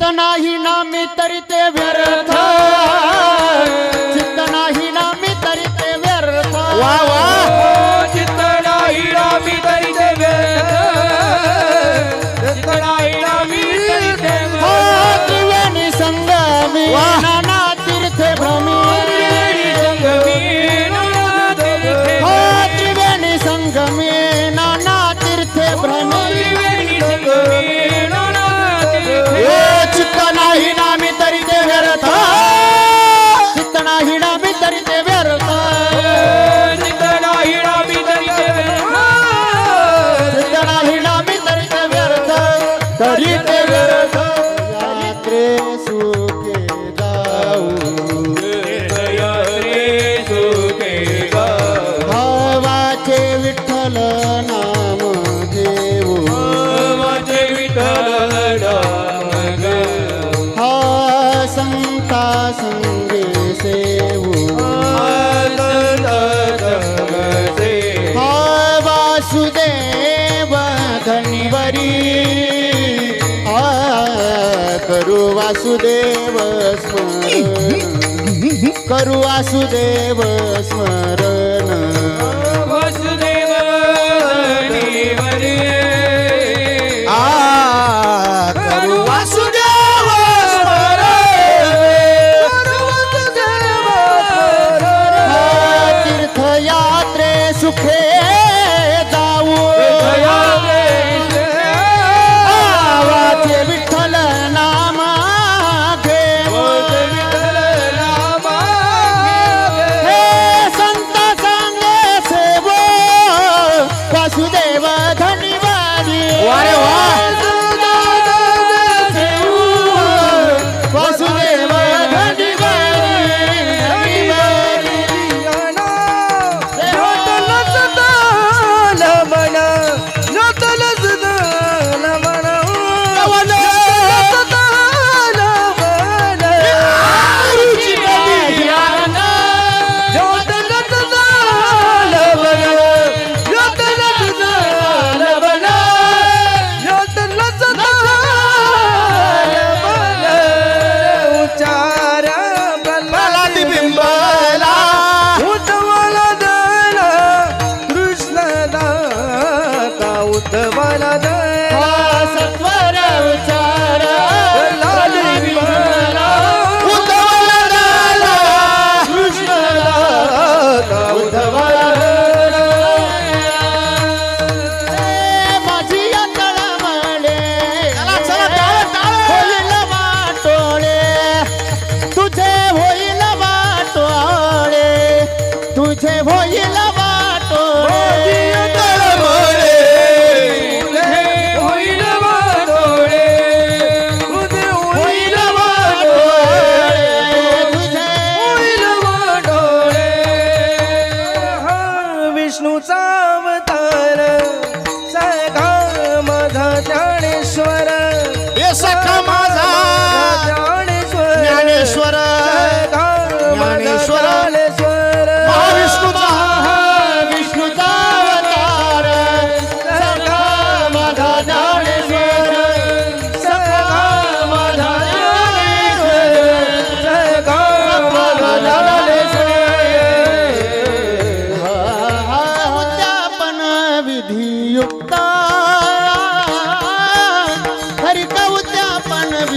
नाही नामे तरी ते व्यर्थ संगे वासुदेव स्मरण। करू वासुदेव स्मरण। वासुदेव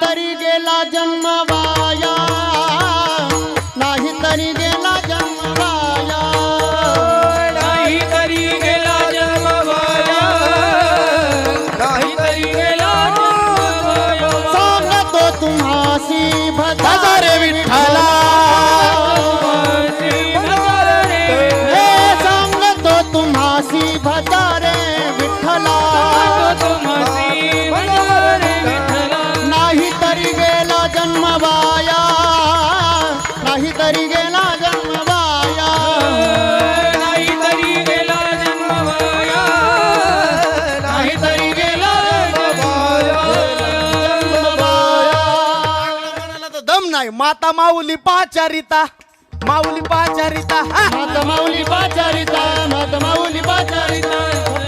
तरी गेला जन्म माऊली पाचारिता माऊली पाचारिता मात माऊली पाचारिता मात माऊली पाचारिता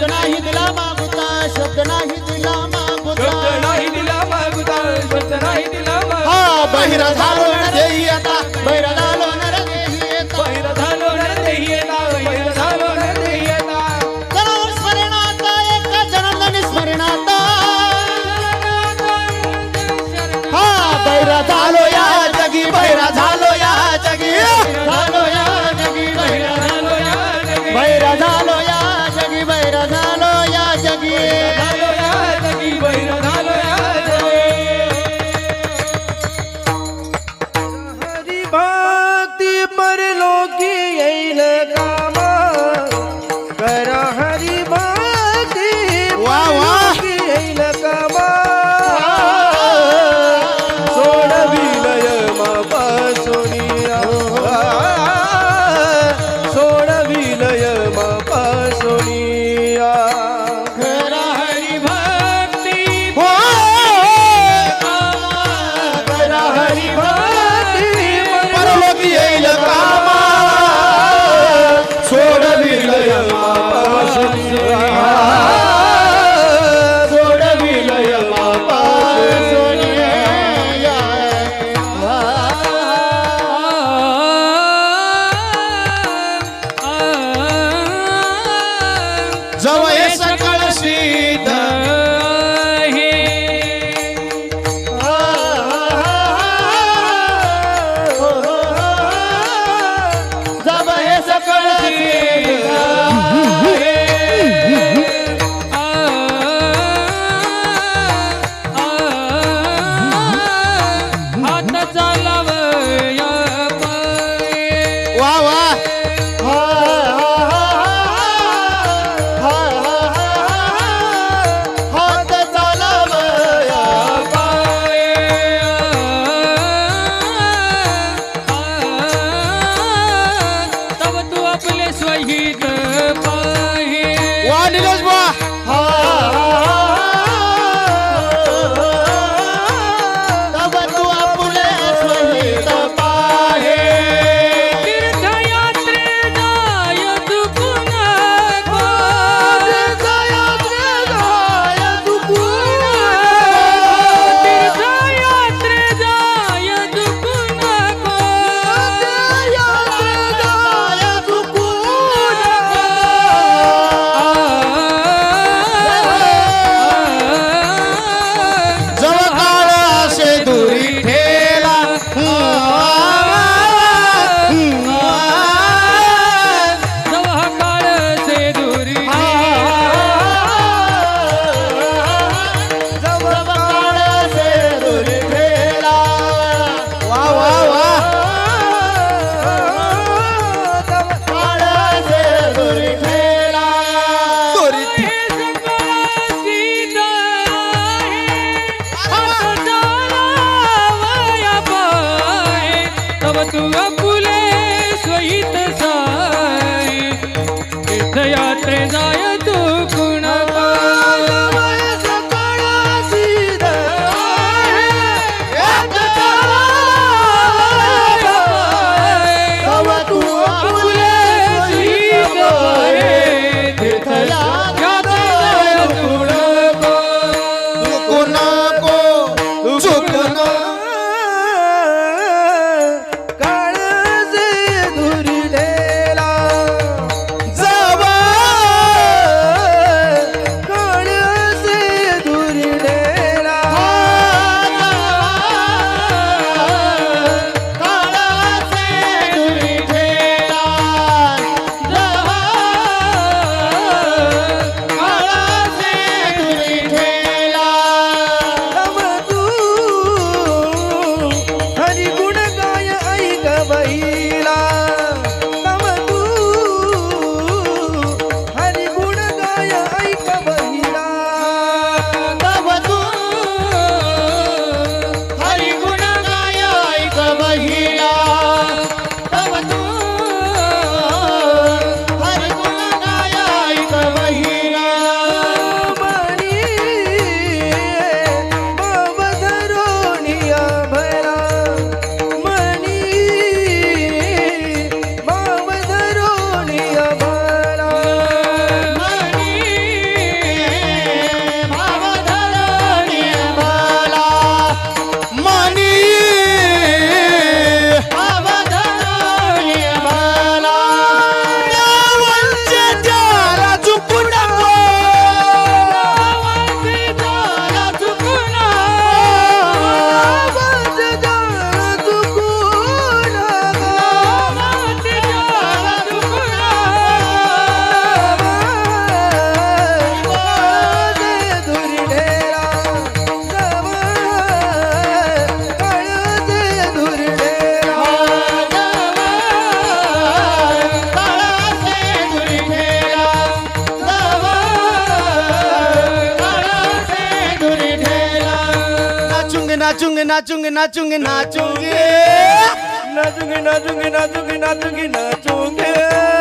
नाही दिला मागुता शब्द नाही दिला मागुता. नाही दिला मागुता शब्द नाही दिला हा बहिरा झाला Salva essa! É नाचूंगे नाचूंगे नाचूंगे नाचूंगे नाचूंगे नाचूंगे नाचूंगे नाचूंगे